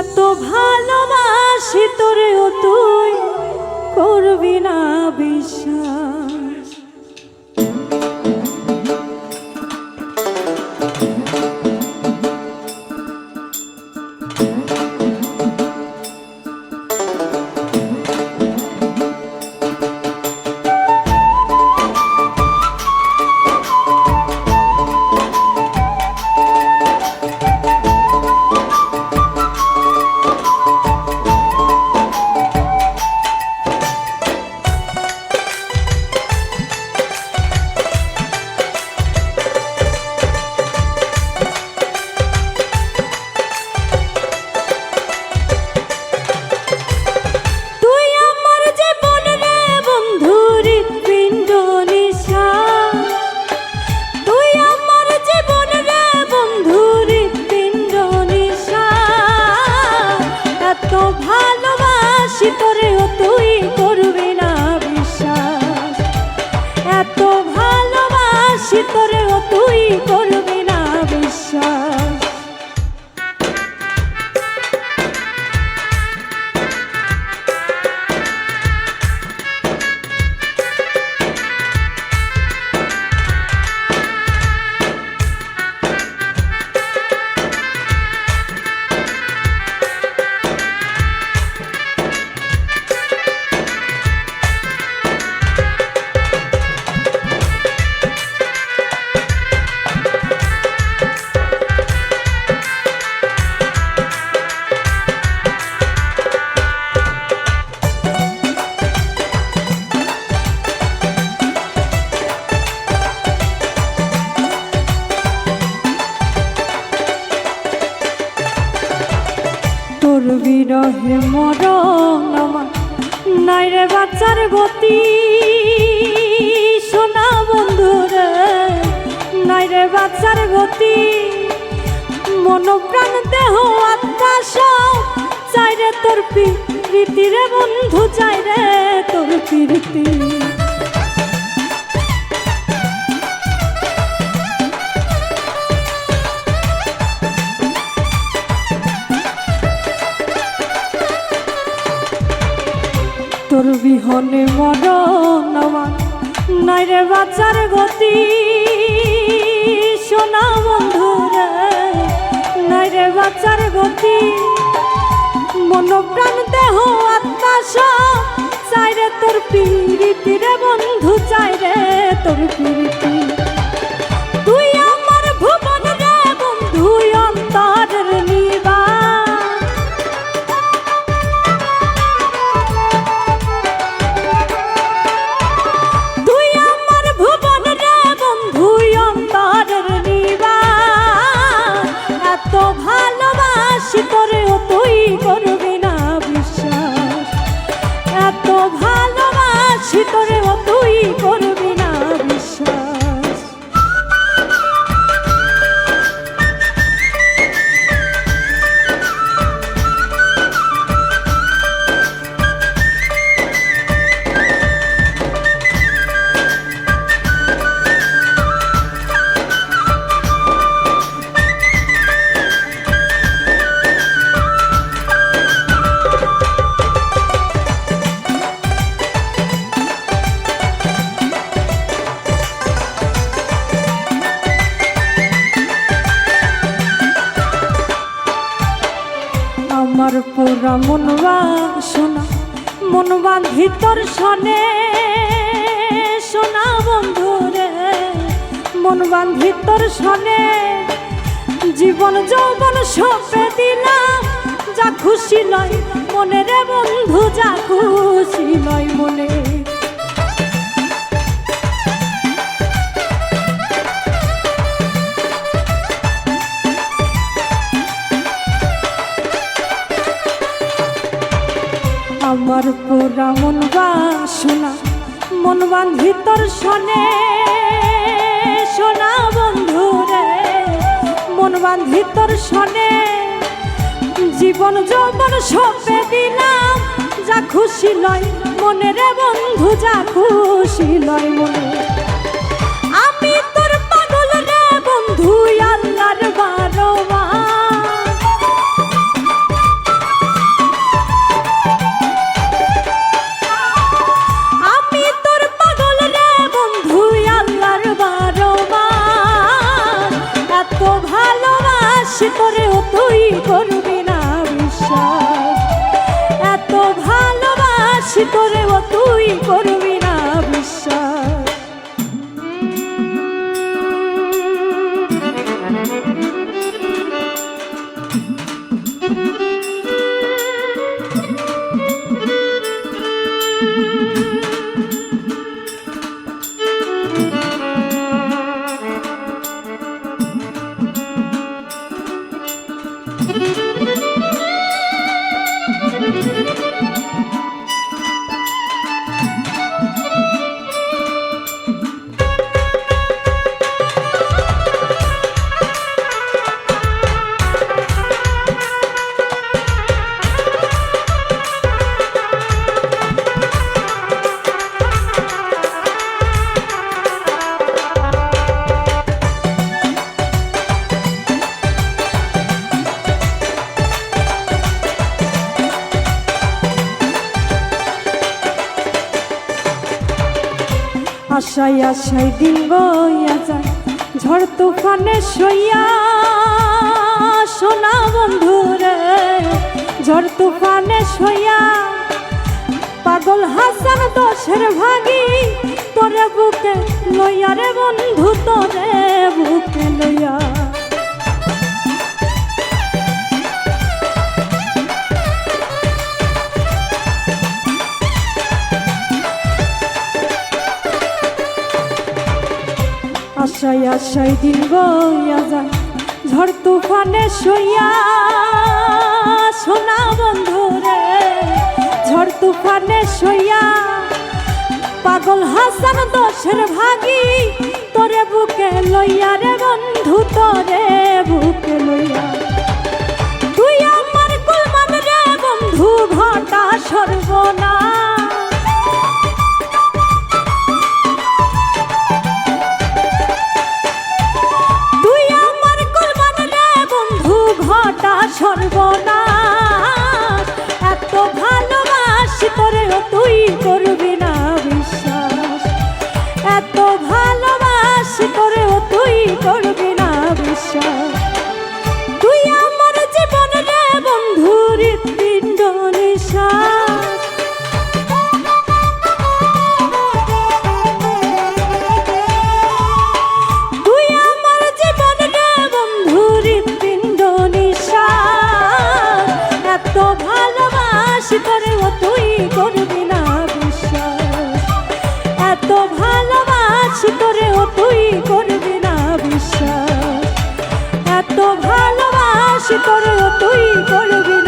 এত ভালোবাসি তোরেও তুই করবি না বিশ্বাস 거를 বিরহে মরণ নাই রে বাচ্চার গতি, সোনা বন্ধুরে নাই রে বাচ্চার গতি মন প্রাণ দেহ আত্মা সব। চাই রে তোর প্রীতি রে বন্ধু, চাই রে তোর প্রীতি। বিহনে মরণ বাচ্চার গতি। সোনা বন্ধু রে, নাই রে বাচ্চার গতি। মন প্রাণ দেহ, আত্মা সব চাই তোর পিরিতি রে বন্ধু, চাই রে তোর পিরিতি পুরা মনবা শোনা মনবা ভিতর শনে শোনা বন্ধু রে ভিতর শনে জীবন যৌবন সপে দিলাম, যা খুশি নয় মনে রে বন্ধু, যা খুশি নয় মনে। আমার পুরা মন বাসনা, মন বান ভিতর শনে সোনা বন্ধু রে, মন বান ভিতর শনে জীবন যৌবন সপে দিলাম, যা খুশি লয় মনে রে বন্ধু, যা খুশি লয় মনে। আমি তোর পাগল রে বন্ধু, আল্লাহর বারোয়া করবি না বিশ্বাস। এত ভালোবাসি তোরেও তুই করবি আশাই দিন বইয়া যায়, ঝড় তুফানে সইয়া সোনা বন্ধু রে, ঝড় তুফানে সইয়া পাগল হাসান দোষের ভাগি, তোরে বুকে লইয়া রে বন্ধু তোরে। আশাই আশাই দিন বইয়া যায় ঝড় তুফানে শুইয়া সোনা বন্ধু রে ঝড় তুফানে শুইয়া পাগল হাসান দোষের ভাগি, তোরে বুকে লইয়া রে বন্ধু। ঘটা এত করে ও তুই করবি না বিশ্বাস। এত ভালোবাসি করেও তুই করবি না বিশ্বাস। এত ভালোবাসি করেও তুই করবি